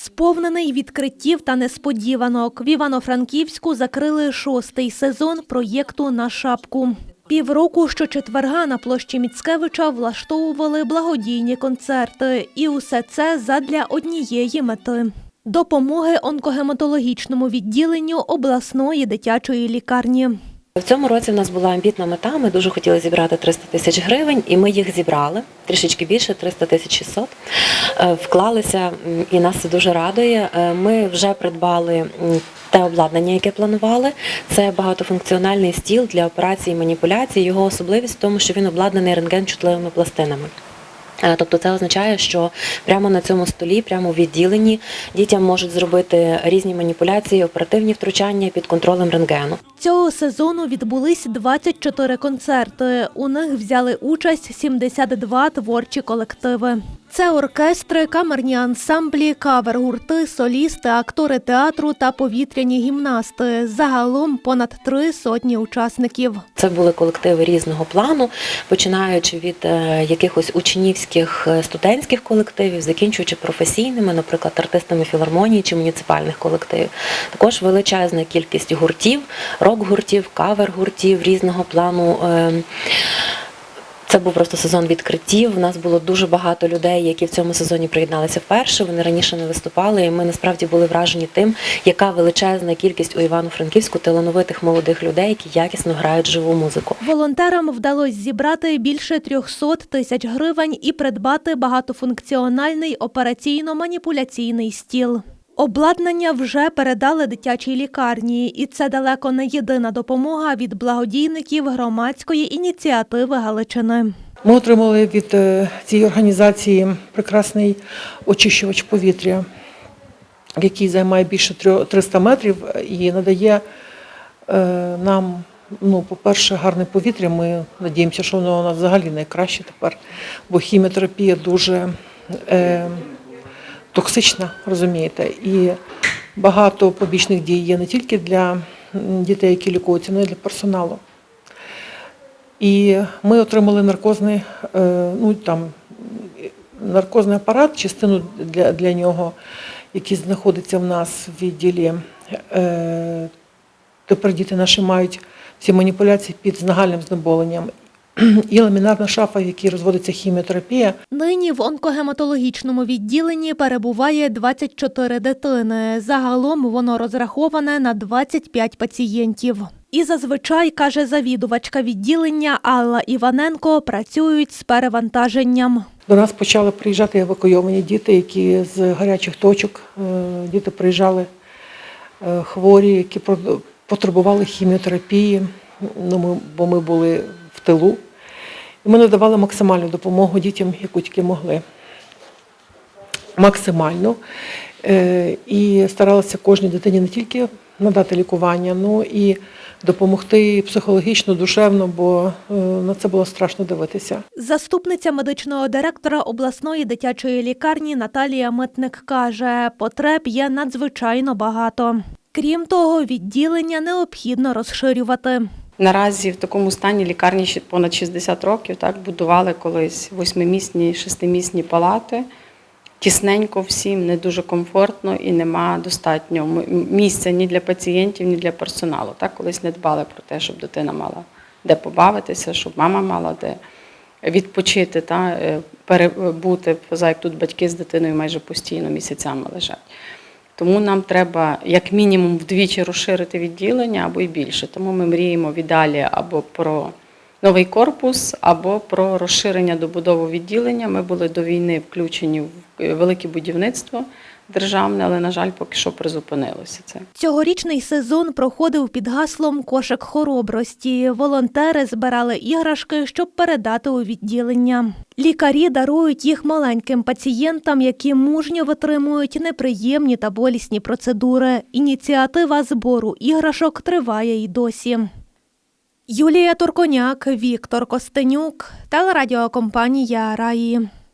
Сповнений відкриттів та несподіванок. В Івано-Франківську закрили шостий сезон проєкту на шапку. Півроку щочетверга на площі Міцкевича влаштовували благодійні концерти. І усе це задля однієї мети. Допомоги онкогематологічному відділенню обласної дитячої лікарні. В цьому році в нас була амбітна мета. Ми дуже хотіли зібрати 300 тисяч гривень, і ми їх зібрали трішечки більше 300 тисяч 600. Е, Вклалися, і нас це дуже радує. Е, Ми вже придбали те обладнання, яке планували. Це багатофункціональний стіл для операцій і маніпуляцій. Його особливість в тому, що він обладнаний рентген-чутливими пластинами. Е, Тобто це означає, що прямо на цьому столі, прямо в відділенні, дітям можуть зробити різні маніпуляції, оперативні втручання під контролем рентгену. Цього сезону відбулись 24 концерти. У них взяли участь 72 творчі колективи. Це оркестри, камерні ансамблі, кавер-гурти, солісти, актори театру та повітряні гімнасти. Загалом понад три сотні учасників. Це були колективи різного плану, починаючи від е, якихось учнівських е, студентських колективів, закінчуючи професійними, наприклад, артистами філармонії чи муніципальних колективів. Також величезна кількість гуртів, рок-гуртів, кавер-гуртів різного плану. Це був просто сезон відкриттів. У нас було дуже багато людей, які в цьому сезоні приєдналися вперше. Вони раніше не виступали, і ми насправді були вражені тим, яка величезна кількість у Івано-Франківську талановитих молодих людей, які якісно грають живу музику. Волонтерам вдалося зібрати більше 300 тисяч гривень і придбати багатофункціональний операційно-маніпуляційний стіл. Обладнання вже передали дитячій лікарні, і це далеко не єдина допомога від благодійників громадської ініціативи Галичини. Ми отримали від е, цієї організації прекрасний очищувач повітря, який займає більше трьо- 300 метрів і надає е, нам, ну, по-перше, гарне повітря. Ми надіємося, що воно у нас взагалі найкраще тепер, бо хіміотерапія дуже е, токсична, розумієте, і багато побічних дій є не тільки для дітей, які лікуються, але й для персоналу. І ми отримали наркозний, е, ну, там, наркозний апарат, частину для, для нього, який знаходиться в нас в відділі. Е, Тепер діти наші мають всі маніпуляції під нагальним знеболенням. І ламінарна шафа, в якій розводиться хіміотерапія. Нині в онкогематологічному відділенні перебуває 24 дитини. Загалом воно розраховане на 25 пацієнтів. І зазвичай, каже завідувачка відділення Алла Іваненко, працюють з перевантаженням. До нас почали приїжджати евакуйовані діти, які з гарячих точок. е, Діти приїжджали е, хворі, які потребували хіміотерапії, ну, ми, бо ми були в тилу. Ми надавали максимальну допомогу дітям, яку тільки могли. Максимально. Е, І старалися кожній дитині не тільки надати лікування, ну і допомогти психологічно, душевно, бо е, на це було страшно дивитися. Заступниця медичного директора обласної дитячої лікарні Наталія Митник каже, потреб є надзвичайно багато. Крім того, відділення необхідно розширювати. Наразі в такому стані лікарні ще понад 60 років так будували колись восьмимісні, шестимісні палати. Тісненько всім, не дуже комфортно і нема достатньо місця ні для пацієнтів, ні для персоналу. Так колись не дбали про те, щоб дитина мала де побавитися, щоб мама мала де відпочити та е, перебути, поза як тут батьки з дитиною майже постійно місяцями лежать. Тому нам треба як мінімум вдвічі розширити відділення або й більше. Тому ми мріємо віддалі або про новий корпус, або про розширення добудову відділення. Ми були до війни включені в е, велике будівництво державне, але, на жаль, поки що призупинилося це. Цьогорічний сезон проходив під гаслом кошик хоробрості. Волонтери збирали іграшки, щоб передати у відділення. Лікарі дарують їх маленьким пацієнтам, які мужньо витримують неприємні та болісні процедури. Ініціатива збору іграшок триває й досі. Юлія Турконяк, Віктор Костенюк, телерадіокомпанія Раї.